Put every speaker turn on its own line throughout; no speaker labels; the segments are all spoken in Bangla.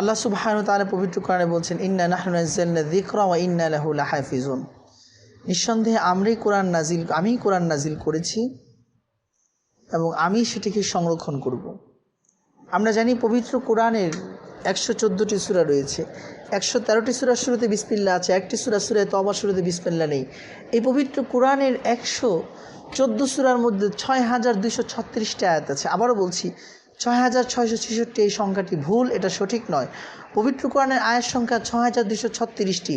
আল্লাহ সুবহানাহু ওয়া তাআলা পবিত্র কোরআনে বলছেন, ইন্না নাহনু নাযালনা যিকরা ওয়া ইন্না লাহু লাহাফিজুন। নিঃসন্দেহে আমরাই কোরআন নাজিল আমি কোরআন নাজিল করেছি এবং আমি সেটিকে সংরক্ষণ করব। আমরা জানি পবিত্র কোরআনের একশো চোদ্দোটি সুরা রয়েছে। একশো তেরোটি সুরার শুরুতে বিসমিল্লা আছে, একটি সুরা সুরায় তবা শুরুতে বিসমিল্লা নেই। এই পবিত্র কোরআনের একশো চোদ্দ সুরার মধ্যে ছয় হাজার দুইশো ছত্রিশটি আয়াত আছে। আবারও বলছি ছয় হাজার ছয়শো ছেষট্টি এই সংখ্যাটি ভুল, এটা সঠিক নয়। পবিত্র কোরআনের আয়াত সংখ্যা ছয় হাজার দুশো ছত্রিশটি।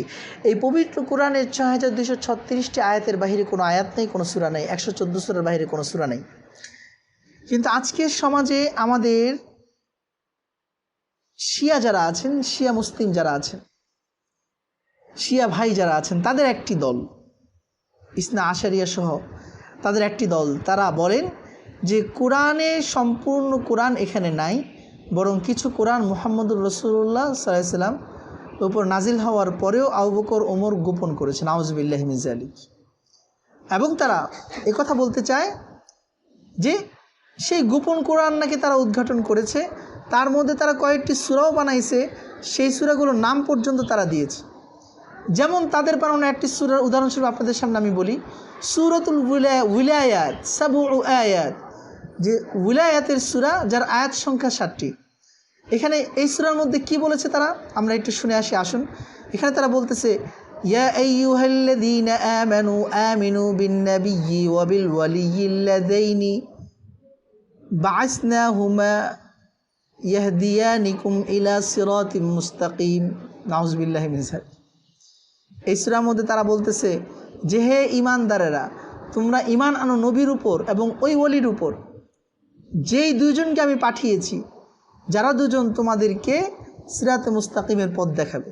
এই পবিত্র কোরআনের ছয় হাজার দুশো ছত্রিশটি আয়াতের বাহিরে কোনো আয়াত নেই, কোনো সুরা নেই। একশো চোদ্দ সুরার বাহিরে কোনো সুরা নেই। কিন্তু আজকের সমাজে আমাদের শিয়া যারা আছেন, শিয়া মুসলিম যারা আছেন, শিয়া ভাই যারা আছেন, তাদের একটি দল, ইসনা আশারিয়া সহ তাদের একটি দল, তারা বলেন যে কোরআনে সম্পূর্ণ কোরআন এখানে নাই, বরং কিছু কোরআন মুহাম্মদুর রসুল্লাহ সাল্লাম উপর নাজিল হওয়ার পরেও আউবকর ওমর গোপন করেছেন। আউজবিল্লাহ মিজালি এবং তারা একথা বলতে চায় যে, সেই গোপন কোরআন নাকি তারা উদ্ঘাটন করেছে, তার মধ্যে তারা কয়েকটি সুরাও বানাইছে, সেই সুরাগুলোর নাম পর্যন্ত তারা দিয়েছে। যেমন তাদের বানানো একটি সুরার উদাহরণস্বরূপ আপনাদের সামনে আমি বলি, সুরতুল উইলায়াত সাবু আয়াত। যে উইলায়াতের সুরা, যার আয়াত সংখ্যা ষাটটি এখানে এই সুরার মধ্যে কি বলেছে তারা? আমরা একটু শুনে আসি, আসুন। এখানে তারা বলতেছে ইয়াহদিয়ানিকুম ইলা এই সূরার মধ্যে তারা বলতেছে যে, হে ইমানদারেরা তোমরা ইমান আনো নবীর উপর এবং ওই ওলির উপর। যেই দুইজনকে আমি পাঠিয়েছি, যারা দুজন তোমাদেরকে সিরাতে মুস্তাকিমের পথ দেখাবে।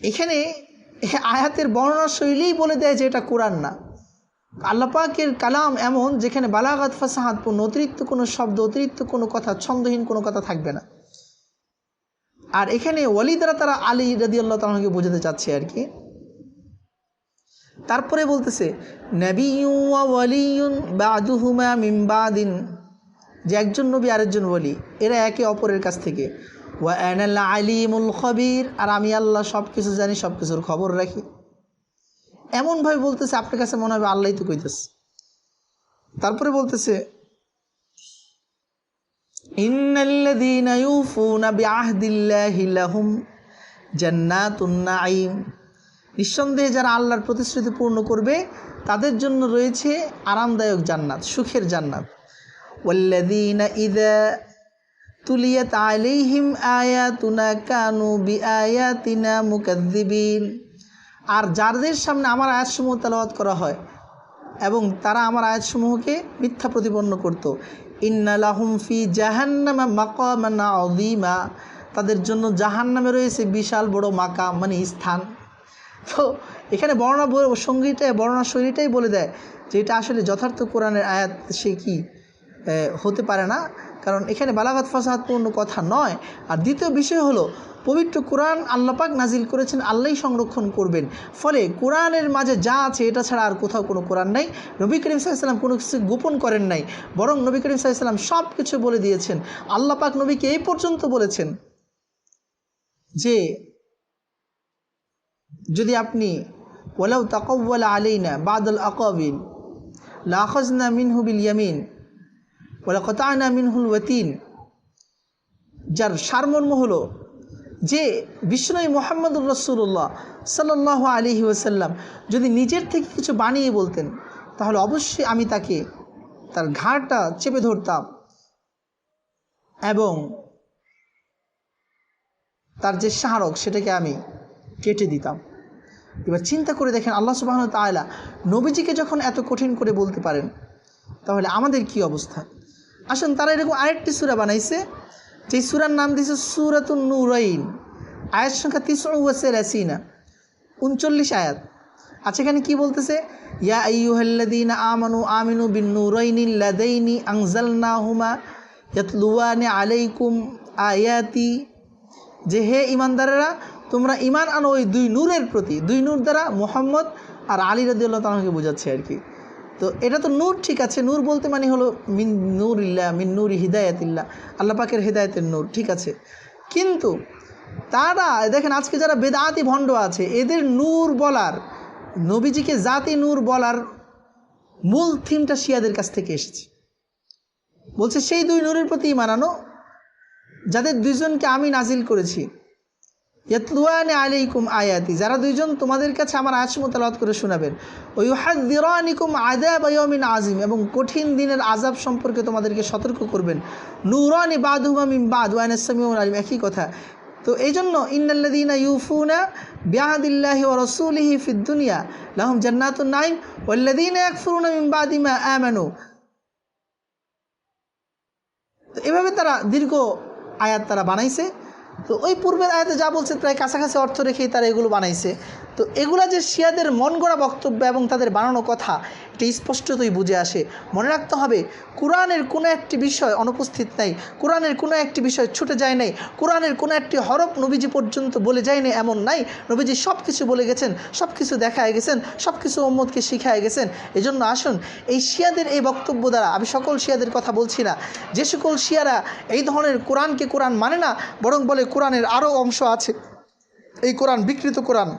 এখানে আয়াতের বর্ণনা শৈলীই বলে দেয় যে এটা কোরআন না। আল্লাপাকের কালাম এমন যেখানে বালাগাত ফাসাহাতপূর্ণ অতিরিক্ত কোনো শব্দ, অতিরিক্ত কোনো কথা, ছন্দহীন কোনো কথা থাকবে না। আর এখানে ওয়ালি দ্বারা তারা আলী রাদি আল্লাহ তালাকে বোঝাতে চাচ্ছে আর কি তারপরে বলতেছে বাদুহুমা মিমবাদিন যে একজন নবী আরেকজন বলি এরা একে অপরের কাছ থেকে আলিমুল খবির। আর আমি আল্লাহ সব কিছু জানি সব কিছুর খবর রাখি। এমনভাবে বলতেছে, আপনার কাছে মনে হবে আল্লাহ তো কইতেছে। তারপরে বলতেছে, ইন্নাল্লাযীনা নিঃসন্দেহে যারা আল্লাহর প্রতিশ্রুতি পূর্ণ করবে, তাদের জন্য রয়েছে আরামদায়ক জান্নাত, সুখের জান্নাত। ওয়াল্লাযীনা ইযা তুলিয়াত আলাইহিম আয়াতুনা কানু বিআয়াতিনা মুকাজ্জিবিন আর যাদের সামনে আমার আয়াতসমূহ তেলাওয়াত করা হয় এবং তারা আমার আয়াতসমূহকে মিথ্যা প্রতিপন্ন করত। ইন্নালাহুম ফি জাহান্নামা মাকামানা অদিমা তাদের জন্য জাহান্নামে রয়েছে বিশাল বড় মাকাম মানে স্থান। তো এখানে বর্ণনা সঙ্গীটাই বর্ণনা শৈলীটাই বলে দেয় যে এটা আসলে যথার্থ কোরআনের আয়াত সে কি হতে পারে না। কারণ এখানে বালাগাত ফাসাহাতপূর্ণ কথা নয়। আর দ্বিতীয় বিষয় হলো, পবিত্র কোরআন আল্লাপাক নাজিল করেছেন, আল্লাহই সংরক্ষণ করবেন। ফলে কোরআনের মাঝে যা আছে, এটা ছাড়া আর কোথাও কোনো কোরআন নাই। নবী করিম সাল্লাম কোনো কিছু গোপন করেন নাই। বরং নবী করিম সাল্লাম সব কিছু বলে দিয়েছেন। আল্লাপাক নবীকে এই পর্যন্ত বলেছেন যে যদি আপনি ওলাউ তাকওয়ালা আলাইনা বাদল আকাবিল লাখজনা মিনহুবিল ইয়ামিন ওলা কতায়না মিনহুল ওয়াতিন। যার সারমর্ম হলো যে বিষ্ণু মোহাম্মদুর রসুল্লাহ সাল্লাহ আলিহি ওসাল্লাম যদি নিজের থেকে কিছু বানিয়ে বলতেন, তাহলে অবশ্যই আমি তাকে তার ঘাড়টা চেপে ধরতাম এবং তার যে স্মারক সেটাকে আমি কেটে দিতাম। এবার চিন্তা করে দেখেন আল্লাহ সুবাহন তালা নবীজিকে যখন এত কঠিন করে বলতে পারেন, তাহলে আমাদের কি অবস্থা? আসুন, তারা এরকম আরেকটি সুরা বানাইছে যে সুরার নাম দিয়েছে সুরাতুন নুরাইন। আয়াত সংখ্যা তিসের রাসিনা উনচল্লিশ আয়াত। আচ্ছা এখানে কি বলতেছে? ইয়া আইয়ুহাল্লাদিনা আমানু আমিনু বিন নুরাইনি লাদাইনি আংজালনা হুমা ইয়াতলুয়ানি আলাইকুম আয়াতি। যে হে ইমানদারেরা তোমরা ইমান আনো ওই দুই নূরের প্রতি। দুই নূর দ্বারা মোহাম্মদ আর আলী রাদিউল্লাহ তালাকে বোঝাচ্ছে আর কি। তো এটা তো নূর, ঠিক আছে। নূর বলতে মানে হলো মিন নূর ইল্লা মিন নূর হিদায়ত ইল্লা আল্লাহ পাকের হৃদায়তের নূর, ঠিক আছে। কিন্তু তারা, দেখেন আজকে যারা বেদাতি ভণ্ড আছে, এদের নূর বলার, নবীজিকে জাতি নূর বলার মূল থিমটা শিয়াদের কাছ থেকে এসেছে। বলছে, সেই দুই নূরের প্রতি মানানো যাদের দুইজনকে আমি নাজিল করেছি ইয়াতলুয়ানে আলাইকুম আয়াতি। যারা দুইজন তোমাদের কাছে আমার আয়াত মোতালাত করে শোনাবেন ওই হাদিরানিকুম আদাব ইয়ামিন আজিম এবং কঠিন দিনের আজাব সম্পর্কে তোমাদেরকে সতর্ক করবেন। নুরানি বাদহুমা মিন বাদ ওয়ানাসামিউন আলিম, একই কথা। তো এই জন্য ইন্নাল্লাদিনা ইউফুনা বিয়াহাদিল্লাহি ওয়া রাসূলিহি ফিদ দুনিয়া, লাহুম জান্নাতুন নাইম ওয়াল্লাদিনা ইয়াকফুরুনা মিন বাদি মা আমানু। তো এভাবে তারা দীর্ঘ আয়াত তারা বানাইছে। তো ওই পূর্বের আয়াতে যা বলছে প্রায় কাছাকাছি অর্থ রেখেই তারা এগুলো বানাইছে। তো এগুলা যে শিয়াদের মন গড়া বক্তব্য এবং তাদের বানানো কথা এটা স্পষ্টতই বুঝে আসে। মনে রাখতে হবে, কোরআনের কোনো একটি বিষয় অনুপস্থিত নাই, কোরআনের কোনো একটি বিষয় ছুটে যায় নাই, কোরআনের কোনো একটি হরফ নবীজি পর্যন্ত বলে যায়নি এমন নাই। নবীজি সব কিছু বলে গেছেন সব কিছু দেখায় গেছেন সব কিছু মোহাম্মদকে শিখায় গেছেন। এজন্য আসুন, এই শিয়াদের এই বক্তব্য দ্বারা, আমি সকল শিয়াদের কথা বলছি না। যে সকল শিয়ারা এই ধরনের কোরআনকে কোরআন মানে না, বরং বলে কোরআনের আরও অংশ আছে। এই কোরআন, বিকৃত কোরআন।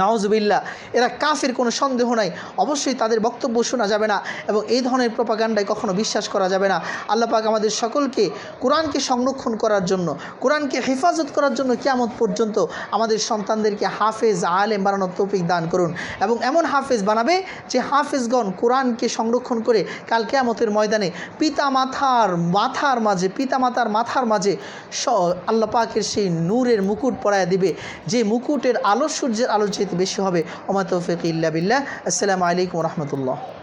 নাওজবিল্লা এরা কাফের, কোনো সন্দেহ নাই। অবশ্যই তাদের বক্তব্য শোনা যাবে না এবং এই ধরনের প্রপাগান্ডায় কখনো বিশ্বাস করা যাবে না। আল্লাহ পাক আমাদের সকলকে কোরআনকে সংরক্ষণ করার জন্য, কোরআনকে হেফাজত করার জন্য কিয়ামত পর্যন্ত আমাদের সন্তানদেরকে হাফেজ, আলেম বানানোর তৌফিক দান করুন এবং এমন হাফেজ বানাবে যে হাফেজগণ কোরআনকে সংরক্ষণ করে কাল কেয়ামতের ময়দানে পিতা মাথার মাথার মাঝে পিতা মাতার মাথার মাঝে স আল্লাহ পাকের সেই নূরের মুকুট পরায় দিবে। যে মুকুটের আলো সূর্যের আলো চাইতে বেশি হবে। ওমা তৌফিক ইল্লা বিল্লাহ। আসসালামু আলাইকুম রহমতুল্লাহ।